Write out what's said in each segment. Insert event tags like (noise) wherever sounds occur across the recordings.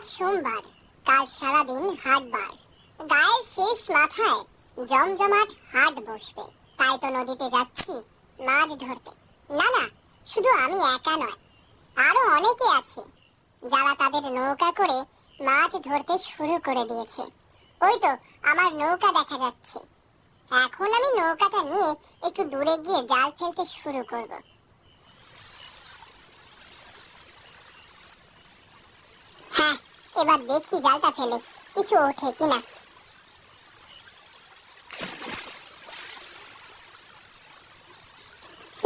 আজ সোমবার, কাল সারাদিন হাটবার। গায়ের শেষ মাথায় জমজমাট হাট বসবে। তাই তো নদীতে যাচ্ছি মাছ ধরতে। না না, শুধু আমি একা নয়, আরও অনেকে আছে যারা তাদের নৌকা করে মাছ ধরতে শুরু করে দিয়েছে। ওই তো আমার নৌকা দেখা যাচ্ছে। এখন আমি নৌকাটা নিয়ে একটু দূরে গিয়ে জাল ফেলতে শুরু করব হ্যাঁ এবার দেখি জালটা ফেলে, কিছু ওঠে কিনা।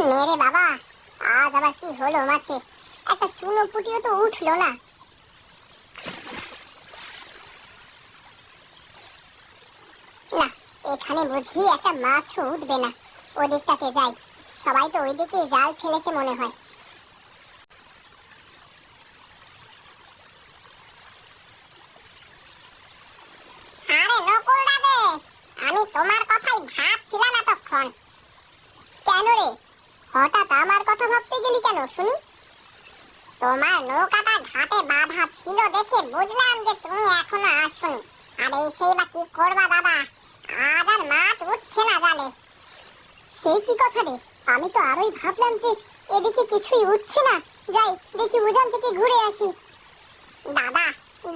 মেরে বাবা, আজ আবার কি হলো মাছের? একটা চুনো পুটিও তো উঠল না। না, এখানে বুঝি একটা মাছও উঠবে না। ওদিকটাতে যাই। সবাই তো ওইদিকে জাল ফেলেছে মনে হয় আরে নকুল দাদে আমি তোমার কথাই ভাবছিলাম এতক্ষণ কেন রে হঠাৎ আমার কথা ভাবতে গেলি কেন, শুনি? তোমার নৌকাটা ঘাটে বাঁধা ছিল দেখে বুঝলাম যে তুমি এখনও আসোনি। আরে সেই বা কি করবা দাদা? আজ আর মাছ উঠছে না জালে। সেই কি কথা রে? আমি তো আরোই ভাবলাম যে এদিকে কিছুই উঠছে না। যাই, দেখি উজান থেকে ঘুরে আসি। দাদা,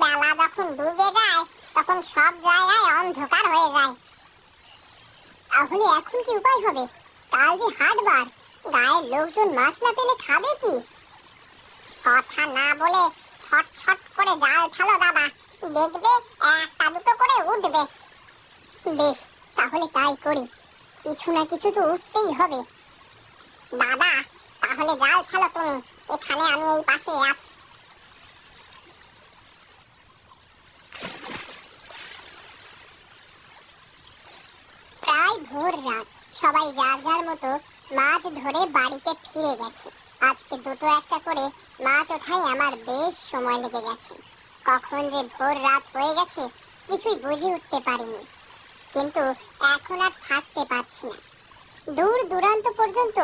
বেলা যখন ডুবে যায়, তখন সব জায়গায় অন্ধকার হয়ে যায়। তাহলে এখন কি উপায় হবে? কাল যে হাটবার। গায়ের লোকজন মাছ না পেলে খাবে কি? কথা না বলে ছট ছট করে জাল ফেলো দাদা। দেখবে একটা দুটো করে উঠবে। বেশ, তাহলে তাই করি। কিছু না কিছু তো উঠতেই হবে। দাদা, তাহলে জাল ফেলো তুমি। এখানে আমি এই পাশে আছি। প্রায় ভোর রাত। সবাই যার যার মতো মাছ ধরে বাড়িতে ফিরে গেছে। আজকে দুটো একটা করে মাছ ওঠাই আমার বেশ সময় লেগে গেছে। কখন যে ভোর রাত হয়ে গেছে, কিছুই বুঝে উঠতে পারিনি। কিন্তু এখন আর থাকতে পারছি না। দূর দূরান্ত পর্যন্ত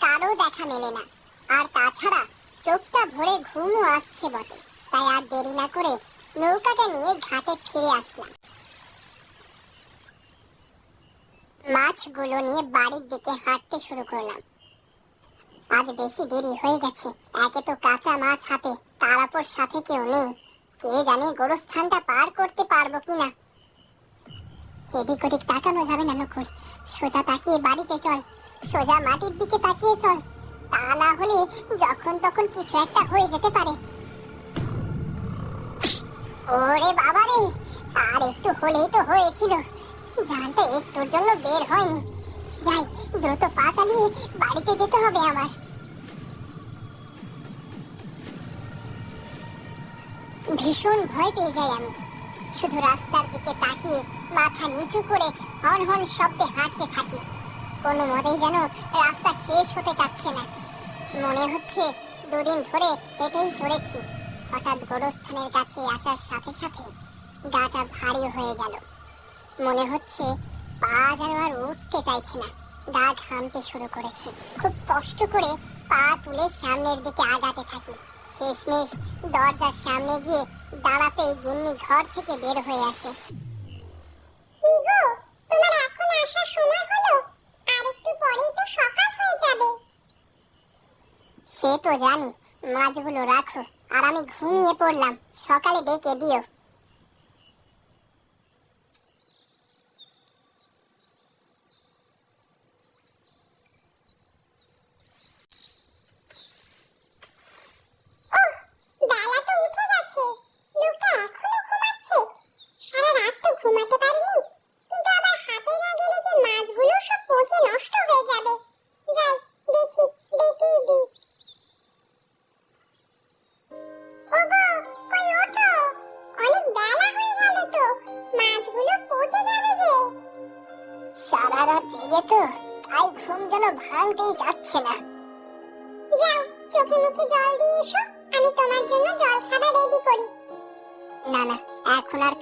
কারও দেখা মেলে না। আর তাছাড়া চোখটা ভরে ঘুমও আসছে বটে। তাই আর দেরি না করে নৌকাটা নিয়ে ঘাটে ফিরে আসলাম। মাছগুলো নিয়ে বাড়ির দিকে হাঁটতে শুরু করলাম। আজ বেশি দেরি হয়ে গেছে। একে তো কাঁচা মাছ হাতে, তার উপর সাথে কেউ নেই। কে জানে গোরস্থানটা পার করতে পারব কিনা। এদিক ওদিক তাকানো যাবে না নকুল। সোজা তাকিয়ে বাড়িতে চল। সোজা মাটির দিকে তাকিয়ে চল। তা না হলে যখন তখন কিছু একটা হয়ে যেতে পারে। ওরে বাবা রে আর একটু হলেই তো হয়েছিল। জানটা একটুর জন্য বের হয়নি। যাই, দ্রুত পা চালিয়ে বাড়িতে যেতে হবে আমার ভীষণ ভয় পেয়ে যাই আমি। শুধু রাস্তার দিকে তাকিয়ে মাথা নিচু করে হন হন শব্দে হাঁটতে থাকি। কোনো মতেই যেন রাস্তা শেষ হতে চাচ্ছে না। মনে হচ্ছে দুদিন ধরে হেঁটেই চলেছি। হঠাৎ গোরস্থানের কাছে আসার সাথে সাথে গাটা ভারী হয়ে গেল। মনে হচ্ছে পা যেন আর উঠতে চাইছে না। গা ঘামতে শুরু করেছে। খুব কষ্ট করে পা তুলে সামনের দিকে আগাতে থাকি। শেষমেশ দরজার সামনে গিয়ে দাঁড়াতেই গিন্নি ঘর থেকে বের হয়ে আসে। কি গো তোমার এখন আসার সময় হলো? আর একটু পরেই তো সকাল হয়ে যাবে। সে তো জানি মাছগুলো রাখো আর আমি ঘুমিয়ে পড়লাম। সকালে ডেকে দিও।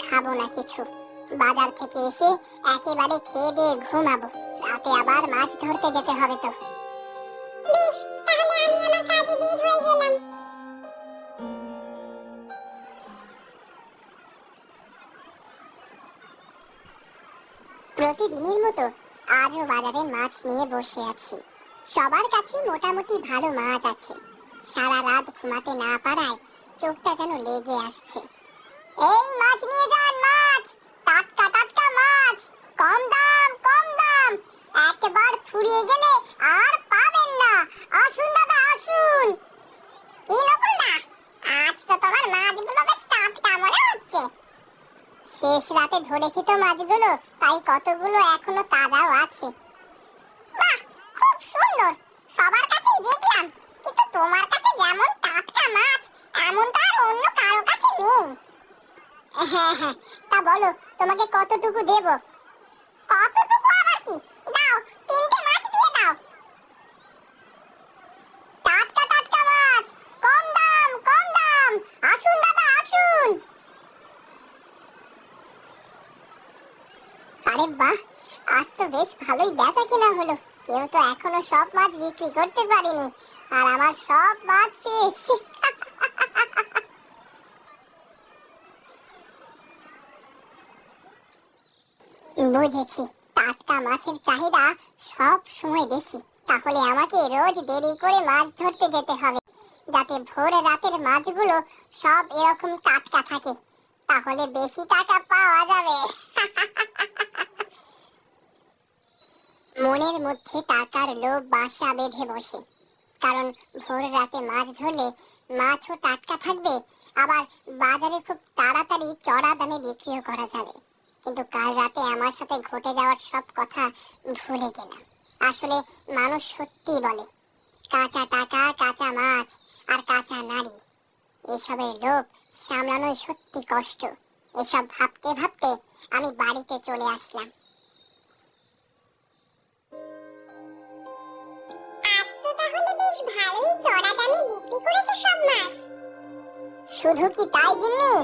খাব না কিছু। বাজার থেকে এসে একেবারে খেয়ে দিয়ে ঘুমাবো। রাতে আবার মাছ ধরতে যেতে হবে তো। প্রতিদিনের মতো আজও বাজারে মাছ নিয়ে বসে আছি। সবার কাছে মোটামুটি ভালো মাছ আছে। সারা রাত ঘুমাতে না পারায় চোখটা যেন লেগে আসছে। এই মাছ নিয়ে যান মাছ। টাটকা টাটকা মাছ। কম দাম কম দাম। একবার ফুরিয়ে গেলে আর পাবেন না। আসুন দাদা, আসুন। কি নকুলদা আজ তো তোমার মাছগুলো বেশ টাটকা মনে হচ্ছে। শেষ রাতে ধরেছি তো মাছগুলো, তাই কতগুলো এখনও তাজাও আছে। বাহ, খুব সুন্দর। সবার কাছেই দেখলাম কিন্তু তোমার কাছে যেমন টাটকা মাছ এমনটা আর অন্য কারও কাছে নেই হ্যাঁ হ্যাঁ তা বলো, তোমাকে কতটুকু দেব? কতটুকু আবার কি? দাও, তিনটে মাছ দিয়ে দাও। টাটকা টাটকা মাছ, কম দাম কম দাম। আসুন, দাদা, আসুন। আরে বাহ, আজ তো বেশ ভালোই বেচা কিনা হলো। কেউ তো এখনও সব মাছ বিক্রি করতে পারিনি। আর আমার সব মাছ শেষ। (laughs) বুঝেছি। টাটকা মাছের চাহিদা সব সময় বেশি। তাহলে আমাকে রোজ দেরি করে মাছ ধরতে যেতে হবে, যাতে ভোর রাতের মাছগুলো সব এরকম টাটকা থাকে। তাহলে বেশি টাকা পাওয়া যাবে। মনের মধ্যে টাকার লোভ বাসা বেঁধে বসে। কারণ ভোর রাতে মাছ ধরলে মাছও টাটকা থাকবে, আবার বাজারে খুব তাড়াতাড়ি চড়া দামে বিক্রিও করা যাবে। কিন্তু কাল রাতে আমার সাথে ঘটে যাওয়ার সব কথা ভুলে গেলাম। আসলে মানুষ সত্যি বলে কাঁচা টাকা কাঁচা মাছ আর কাঁচা নারী। এসবের লোভ সামলানোই সত্যি কষ্ট। এসব ভাবতে ভাবতে আমি বাড়িতে চলে আসলাম। শুধু কি তাই গিন্নি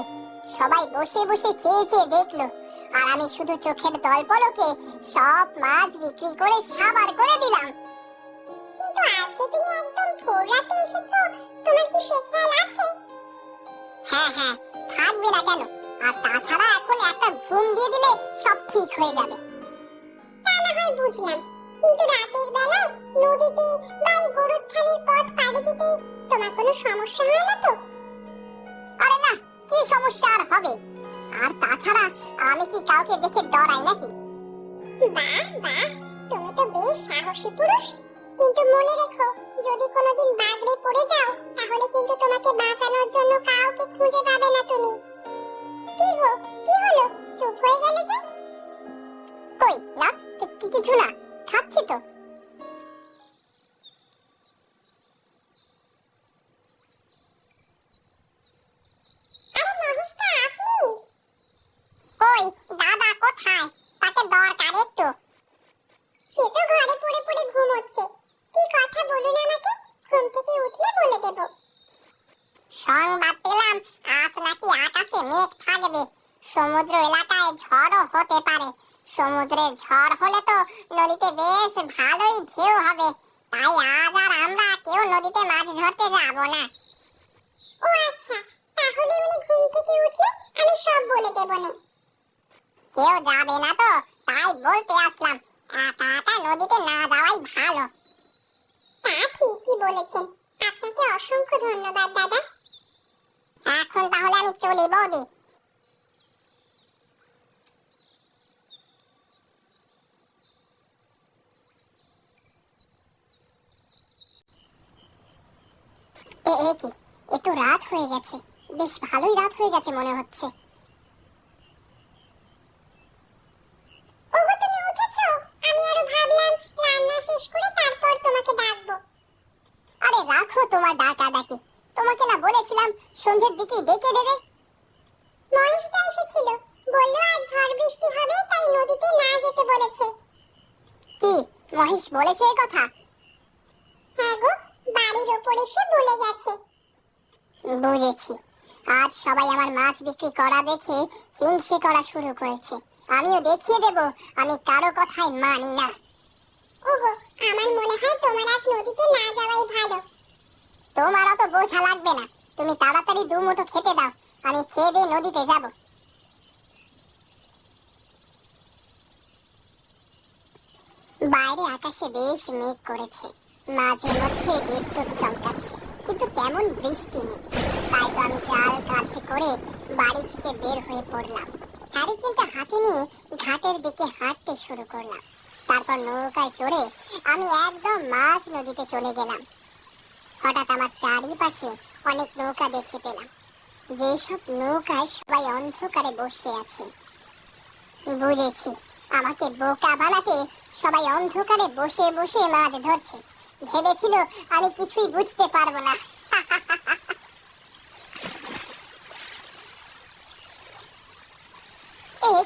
সবাই বসে বসে চেয়ে চেয়ে দেখল। আর আমি শুধু চোখের দলপলকে সব মাছ বিক্রি করে সাবার করে দিলাম। কিন্তু আজ যে তুমি একদম ভোর রাতে এসেছ, তোমার কি সে খেয়াল আছে? হ্যাঁ হ্যাঁ থাকবে না কেন। আর তাছাড়া এখন একটা ঘুম দিয়ে দিলে সব ঠিক হয়ে যাবে। তা না হয় বুঝলাম। কিন্তু রাতের বেলায় নদীতে বা এই গোরস্থানের পথ পাড়ি দিতে তোমার কোনো সমস্যা হয় না তো? আরে না, কি সমস্যা আর হবে? আর তাছাড়া আমি কি কাউকে দেখে ডরাই নাকি? বাহ বাহ তুমি তো বেশ সাহসী পুরুষ। কিন্তু মনে রেখো যদি কোনোদিন বাগড়ে পড়ে যাও তাহলে কিন্তু তোমাকে বাঁচানোর জন্য কাউকে খুঁজে পাবে না তুমি। কি গো কি হলো? চুপ হয়ে গেলে যে? কই না কি- কি- কিছু না। নাকি আকাশে মেঘ থাকবে? সমুদ্র এলাকায় ঝড়ও হতে পারে। সমুদ্রে ঝড় হলে তো নদীতে বেশ ভালোই ঢেউ হবে। তাই আজ আর আমরা কেউ নদীতে মাছ ধরতে যাব না। ও আচ্ছা তাহলে উনি ঘুম থেকে উঠলে আমি সব বলে দেবো না। কেউ যাবে না তো তাই বলতে আসলাম একা একা নদীতে না যাওয়াই ভালো। তা ঠিকই বলেছেন। আপনাকে অসংখ্য ধন্যবাদ দাদা। চলি বৌদি এ এ একটু রাত হয়ে গেছে। বেশ ভালোই রাত হয়ে গেছে মনে হচ্ছে। আরে রাখো তোমার ডাকা ডাকি তোমাকে না বলেছিলাম সন্ধ্যের দিকে ডেকে দেবে। মহেশ দা এসেছিল। বলল আজ ঝড় বৃষ্টি হবে তাই নদীতে না যেতে বলেছে। কি? মহেশ বলেছে এই কথা? হ্যাঁ গো বাড়ির ওপর এসে বলে গেছে। বুঝেছি। আজ সবাই আমার মাছ বিক্রি করা দেখে হিংসে করা শুরু করেছে। আমিও দেখিয়ে দেব আমি কারও কথাই মানি না। ওগো আমার মনে হয় তোমার আজ নদীতে না যাওয়াই ভালো। তোমার অত বোঝা লাগবে না। তুমি তাড়াতাড়ি দু মুঠো খেতে দাও। আমি খেয়ে দিয়ে নদীতে যাব। বাইরে আকাশে বেশ মেঘ করেছে। মাঝে মধ্যে বিদ্যুৎ চমকাচ্ছে, কিন্তু তেমন বৃষ্টি নেই। তাই তো আমি জাল কাঁধে করে বাড়ি থেকে বের হয়ে পড়লাম। হ্যারি কিন্তু হাতে নিয়ে ঘাটের দিকে হাঁটতে শুরু করলাম। তারপর নৌকায় চড়ে আমি একদম মাছ নদীতে চলে গেলাম। হঠাৎ আমার চারিপাশে অনেক নৌকা দেখতে পেলাম। যেসব নৌকায় সবাই অন্ধকারে বসে আছে। বুঝেছি, আমাকে বোকা বানাতে সবাই অন্ধকারে বসে বসে মাছ ধরছে। ভেবেছিল আমি কিছুই বুঝতে পারব না। (laughs)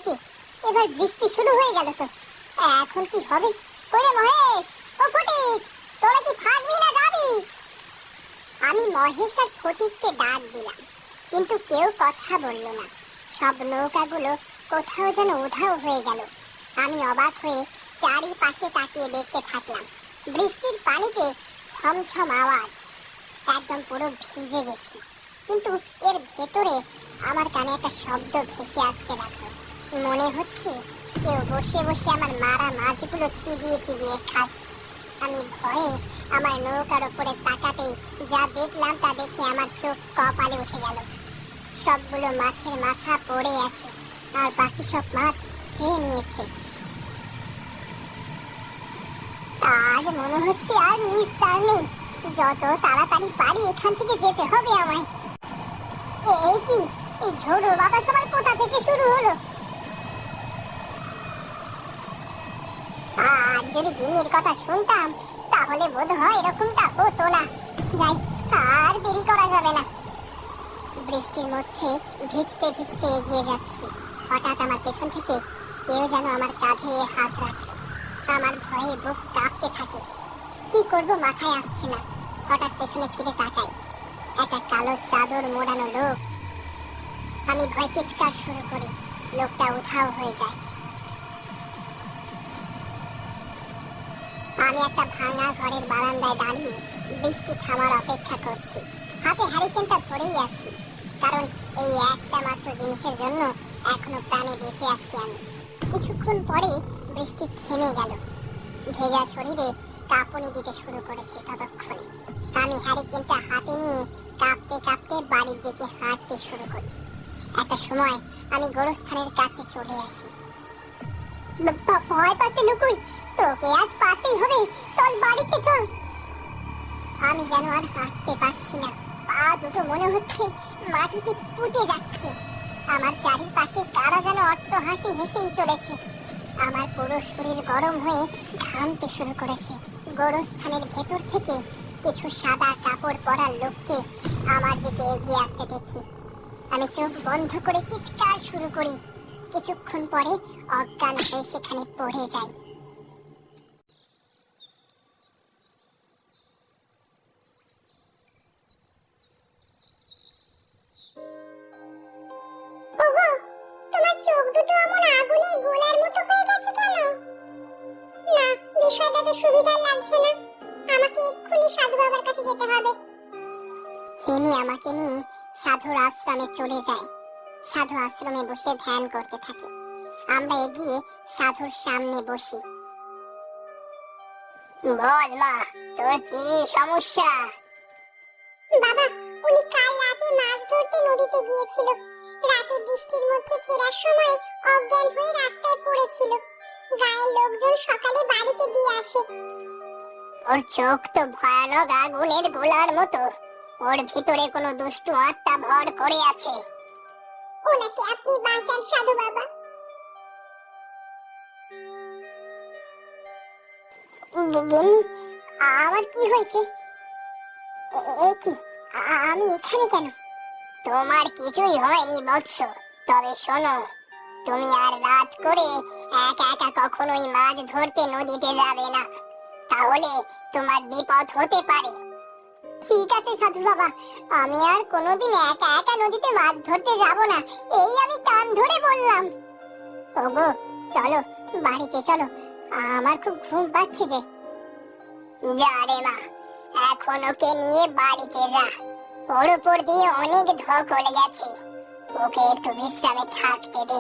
কি? এবার বৃষ্টি শুরু হয়ে গেল তো। এখন কি হবে? ওরে মহেশ, ও ফটিক, তোরা কি থাকবি না যাবি আমি মহেশ আর ফটিককে ডাক দিলাম। কিন্তু কেউ কথা বলল না। সব নৌকাগুলো কোথাও যেন উধাও হয়ে গেল। আমি অবাক হয়ে চারিপাশে তাকিয়ে দেখতে থাকলাম। বৃষ্টির পানিতে ছমছম আওয়াজ। একদম পুরো ভিজে গেছি। কিন্তু এর ভেতরে আমার কানে একটা শব্দ ভেসে আসতে লাগল। মনে হচ্ছে কেউ বসে বসে আমার মারা মাছগুলো চিবিয়ে চিবিয়ে খাচ্ছে। আমি ভয়ে আমার নৌকার উপরে তাকাতেই যা দেখলাম তা দেখে আমার চোখ কপালে উঠে গেল। সবগুলো মাছের মাথা পড়ে আছে, আর বাকি সব মাছ খেয়ে নিয়েছে। আজ মনে হচ্ছে আর নিস্তার নেই। যত তাড়াতাড়ি পারি এখান থেকে যেতে হবে আমায়। এই কি? এই ঝোড়ো কোথা থেকে শুরু হলো? আর যদি দিনের কথা শুনতাম, তাহলে বোধ হয় এরকমটা হতো না। যাই, আর দেরি করা যাবে না। বৃষ্টির মধ্যে ভিজতে ভিজতে এগিয়ে যাচ্ছি। হঠাৎ আমার পেছন থেকে কেউ যেন আমার কাঁধে হাত রাখে। আমার ভয়ে বুক কাঁপতে থাকে। কি করব মাথায় আসছে না। হঠাৎ পেছনে ফিরে তাকাই। একটা কালো চাদর মোড়ানো লোক। আমি ভয় চিৎকার শুরু করি। লোকটা উধাও হয়ে যায়। আমি একটা ভাঙা ঘরের বারান্দায় দাঁড়িয়ে বৃষ্টি থামার অপেক্ষা করছি। হাতে হ্যারিকেনটা ধরেই আছি। কারণ এই একটা মাত্র জিনিসের জন্য এখনও প্রাণে বেঁচে আছি আমি। কিছুক্ষণ পরে বৃষ্টি থেমে গেল। ভেজা শরীরে কাঁপুনি দিতে শুরু করেছে ততক্ষণে। আমি হ্যারিকেনটা হাতে নিয়ে কাঁপতে কাঁপতে বাড়ির দিকে হাঁটতে শুরু করি। একটা সময় আমি গোরস্থানের কাছে চলে আসি। ভয় পাচ্ছে নুকুল, তোকে আজ পাতেই হবে। চল বাড়িতে চল। আমি যেন আর হাঁটতে পারছি না। পা দুটো মনে হচ্ছে মাটিতে পুঁতে যাচ্ছে। আমার চারিপাশে কারা যেন অট্ট হাসি হেসেই চলেছে। আমার পুরো শরীর গরম হয়ে ঘামতে শুরু করেছে। গোরস্থানের ভেতর থেকে কিছু সাদা কাপড় পরা লোককে আমার দিকে এগিয়ে আসতে দেখি। আমি চোখ বন্ধ করে চিৎকার শুরু করি। কিছুক্ষণ পরে অজ্ঞান হয়ে সেখানে পড়ে যাই। হিমি আমাকে নিয়ে সাধুর আশ্রমে চলে যায়। সাধু আশ্রমে বসে ধ্যান করতে থাকে। আমরা এগিয়ে সাধুর সামনে বসি। বল মা তোর কি সমস্যা? বাবা উনি কাল রাতে মাছ ধরতে নদীতে গিয়েছিল। রাতে বৃষ্টির মধ্যে ফেরার সময় অজ্ঞান হয়ে রাস্তায় পড়েছিল। গায়ের লোকজন সকালে বাড়িতে দিয়ে আসে। ওর চোখ তো ভয়ানক আগুনের গোলার মতো। ওর ভিতরে কোনো দুষ্টু আত্মা ভর করে আছে। ওনাকে আপনি বাঁচান সাধু বাবা। আমার কি হয়েছে? কি? আমি এখানে কেন? তোমার কিছুই হয়নি বৎস। তবে শোনো তুমি আর রাত করে একা একা কখনোই মাছ ধরতে নদীতে যাবে না। তাহলে তোমার বিপদ হতে পারে। ঠিক আছে সাধু বাবা। আমি আর কোনোদিন একা একা নদীতে মাছ ধরতে যাব না, এই আমি কান ধরে বললাম। ওগো, চলো, বাড়িতে চলো, আমার খুব ঘুম পাচ্ছে যে। যা রে মা, এখন ওকে নিয়ে বাড়িতে যা। ওর উপর দিয়ে অনেক ধকল গেছে। ওকে একটু বিশ্রামে থাকতে দে।